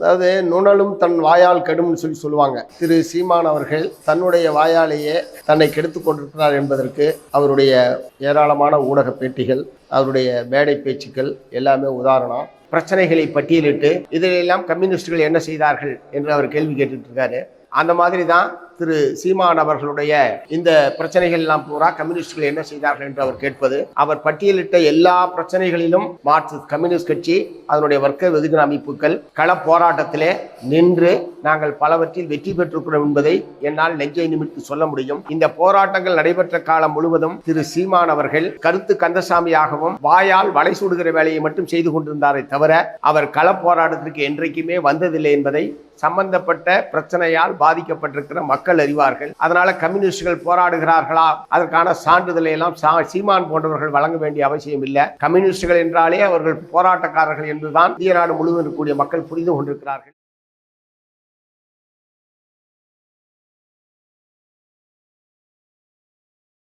அதாவது நுணலும் தன் வாயால் கெடும்னு சொல்லி சொல்லுவாங்க. திரு சீமான் அவர்கள் தன்னுடைய வாயாலேயே தன்னை கெடுத்து கொண்டிருக்கிறார் என்பதற்கு அவருடைய ஏராளமான ஊடக பேட்டிகள் அவருடைய மேடை பேச்சுக்கள் எல்லாமே உதாரணம். பிரச்சனைகளை பட்டியலிட்டு இதிலெல்லாம் கம்யூனிஸ்டுகள் என்ன செய்தார்கள் என்று அவர் கேள்வி கேட்டுட்டு இருக்காரு. அந்த மாதிரி தான் திரு சீமான் அவர்களுடைய இந்த பிரச்சனைகள் எல்லாம் பூரா கம்யூனிஸ்டுகள் என்ன செய்தார்கள் என்று அவர் கேட்பது அவர் பட்டியலிட்ட எல்லா பிரச்சனைகளிலும் மார்க்சிஸ்ட் கம்யூனிஸ்ட் கட்சி அதனுடைய வர்க்க வெகுஜன அமைப்புகள் கள போராட்டத்திலே நின்று நாங்கள் பலவற்றில் வெற்றி பெற்றிருக்கிறோம் என்பதை என்னால் நெஞ்சை நிமித்து சொல்ல முடியும். இந்த போராட்டங்கள் நடைபெற்ற காலம் முழுவதும் திரு சீமான் அவர்கள் கருத்து கந்தசாமியாகவும் வாயால் வலை சூடுகிற வேலையை மட்டும் செய்து கொண்டிருந்தாரே தவிர அவர் கள போராட்டத்திற்கு என்றைக்குமே வந்ததில்லை என்பதை சம்பந்தப்பட்ட பிரச்சனையால் பாதிக்கப்பட்டிருக்கிற மக்கள் அறிவார்கள். அதனால கம்யூனிஸ்டுகள் போராடுகிறார்களா? அதற்கான சான்றிதழை எல்லாம் சீமான் போன்றவர்கள் வழங்க வேண்டிய அவசியம் இல்லை. கம்யூனிஸ்டுகள் என்றாலே அவர்கள் போராட்டக்காரர்கள் என்றுதான் இந்திய நாடு முழுவதும் இருக்கக்கூடிய மக்கள் புரிந்து கொண்டிருக்கிறார்கள்.